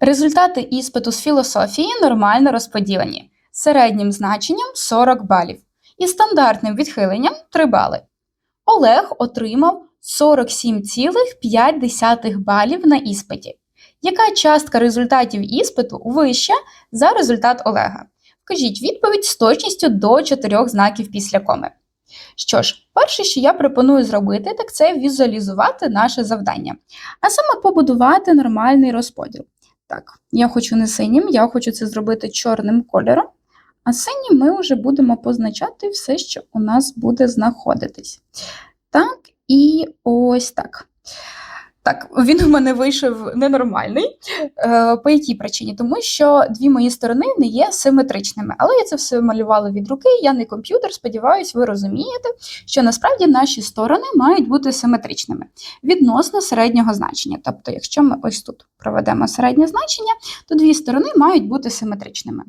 Результати іспиту з філософії нормально розподілені середнім значенням 40 балів і стандартним відхиленням 3 бали. Олег отримав 47,5 балів на іспиті. Яка частка результатів іспиту вища за результат Олега? Вкажіть відповідь з точністю до 4 знаків після коми. Що ж, перше, що я пропоную зробити, так це візуалізувати наше завдання, а саме побудувати нормальний розподіл. Так, я хочу не синім, я хочу це зробити чорним кольором, а синім ми вже будемо позначати все, що у нас буде знаходитись. Так, і ось так. Так, він у мене вийшов ненормальний. Е, По якій причині? Тому що дві мої сторони не є симетричними. Але я це все малювала від руки, я не комп'ютер. Сподіваюсь, ви розумієте, що насправді наші сторони мають бути симетричними відносно середнього значення. Тобто, якщо ми ось тут проведемо середнє значення, то дві сторони мають бути симетричними.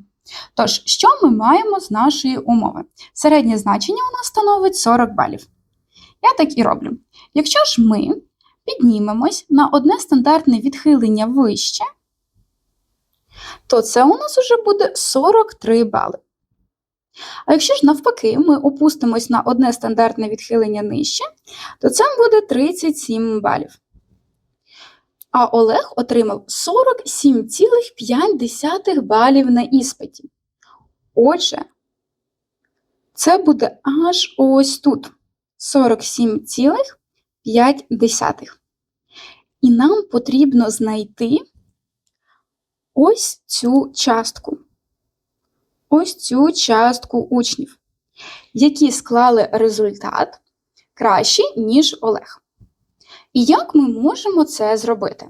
Тож, що ми маємо з нашої умови? Середнє значення у нас становить 40 балів. Я так і роблю. Якщо ж ми піднімемось на одне стандартне відхилення вище, то це у нас вже буде 43 бали. А якщо ж навпаки ми опустимось на одне стандартне відхилення нижче, то це буде 37 балів. А Олег отримав 47,5 балів на іспиті. Отже, це буде аж ось тут 47,5. І нам потрібно знайти ось цю частку. Ось цю частку учнів, які склали результат краще, ніж Олег. І як ми можемо це зробити?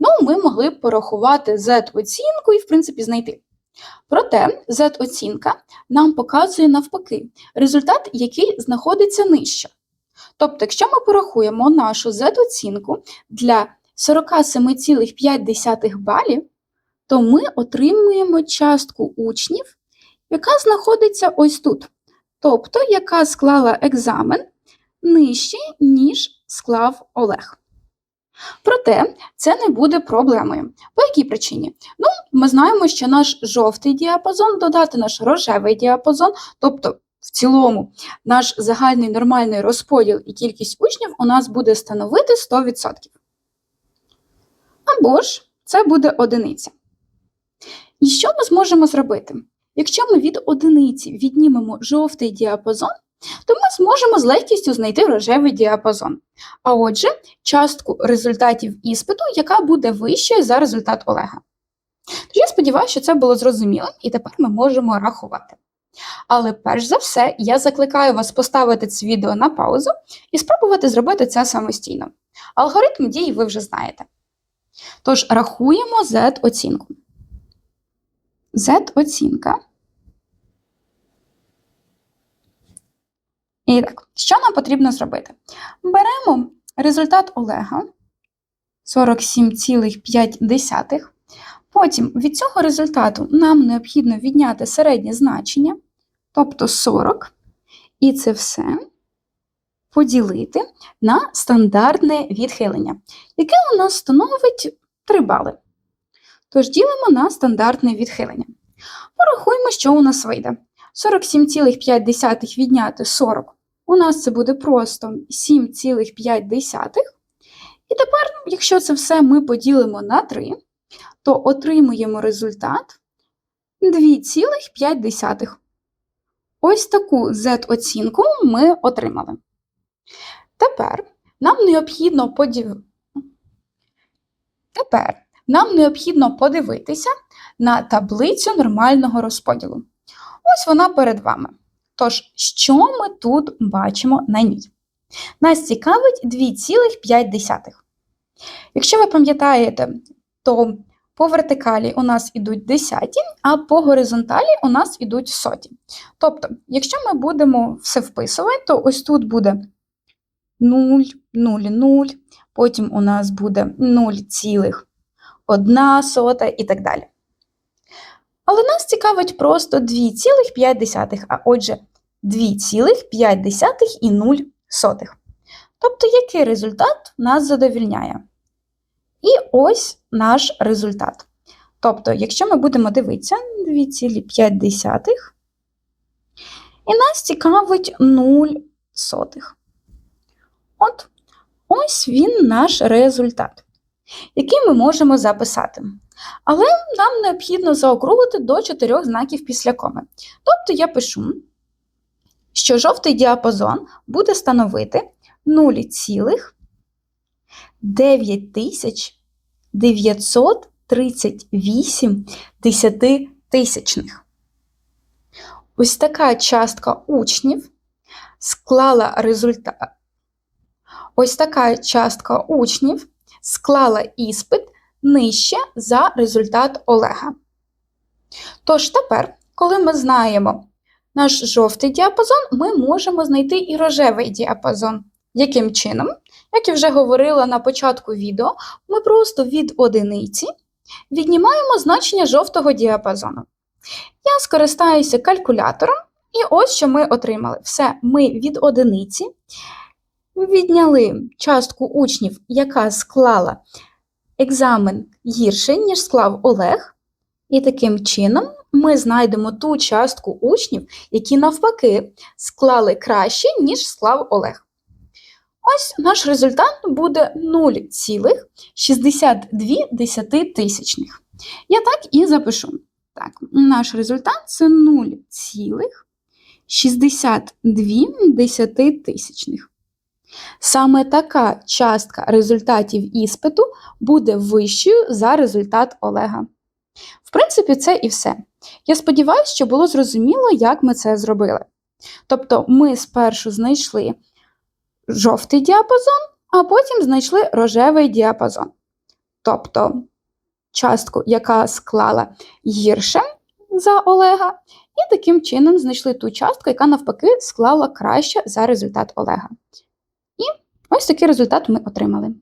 Ну, ми могли б порахувати Z-оцінку і, в принципі, знайти. Проте Z-оцінка нам показує навпаки результат, який знаходиться нижче. Тобто, якщо ми порахуємо нашу Z-оцінку для 47,5 балів, то ми отримуємо частку учнів, яка знаходиться ось тут. Тобто, яка склала екзамен нижче, ніж склав Олег. Проте це не буде проблемою. По якій причині? Ну, ми знаємо, що наш жовтий діапазон додати наш рожевий діапазон, тобто в цілому наш загальний нормальний розподіл і кількість учнів у нас буде становити 100%. Або ж це буде одиниця. І що ми зможемо зробити? Якщо ми від одиниці віднімемо жовтий діапазон, то ми зможемо з легкістю знайти рожевий діапазон. А отже, частку результатів іспиту, яка буде вищою за результат Олега. Тож я сподіваюся, що це було зрозуміло, і тепер ми можемо рахувати. Але перш за все, я закликаю вас поставити це відео на паузу і спробувати зробити це самостійно. Алгоритм дії ви вже знаєте. Тож рахуємо Z-оцінку. Z-оцінка. І так, що нам потрібно зробити? Беремо результат Олега 47,5. Потім від цього результату нам необхідно відняти середнє значення, тобто 40, і це все поділити на стандартне відхилення, яке у нас становить 3 бали. Тож ділимо на стандартне відхилення. Порахуємо, що у нас вийде. 47,5 відняти 40. У нас це буде просто 7,5. І тепер, якщо це все ми поділимо на 3, то отримуємо результат 2,5. Ось таку Z-оцінку ми отримали. Тепер нам необхідно подів... Тепер нам необхідно подивитися на таблицю нормального розподілу. Ось вона перед вами. Тож, що ми тут бачимо на ній? Нас цікавить 2,5. Якщо ви пам'ятаєте, то по вертикалі у нас ідуть десяті, а по горизонталі у нас ідуть соті. Тобто, якщо ми будемо все вписувати, то ось тут буде 0, 0, 0, потім у нас буде 0,1 сота і так далі. Але нас цікавить просто 2,5, а отже, 2,5 і 0 сотих. Тобто, який результат нас задовільняє? І ось наш результат. Тобто, якщо ми будемо дивитися 2,5, і нас цікавить 0 сотих. От, ось він наш результат, який ми можемо записати. Але нам необхідно заокруглити до 4 знаків після коми. Тобто я пишу, що жовтий діапазон буде становити 0,9938 десятитисячних. Ось така частка учнів склала результат. Ось така частка учнів склала іспит нижче за результат Олега. Тож тепер, коли ми знаємо наш жовтий діапазон, ми можемо знайти і рожевий діапазон. Яким чином? Як я вже говорила на початку відео, ми просто від одиниці віднімаємо значення жовтого діапазону. Я скористаюся калькулятором, і ось що ми отримали. Все, ми від одиниці відняли частку учнів, яка склала екзамен гірше, ніж склав Олег, і таким чином ми знайдемо ту частку учнів, які навпаки склали краще, ніж склав Олег. Ось наш результат буде 0,62 тисячних. Я так і запишу. Так, наш результат це 0,62 тисячних. Саме така частка результатів іспиту буде вищою за результат Олега. В принципі, це і все. Я сподіваюся, що було зрозуміло, як ми це зробили. Тобто, ми спершу знайшли жовтий діапазон, а потім знайшли рожевий діапазон. Тобто частку, яка склала гірше за Олега, і таким чином знайшли ту частку, яка навпаки склала краще за результат Олега. І ось такий результат ми отримали.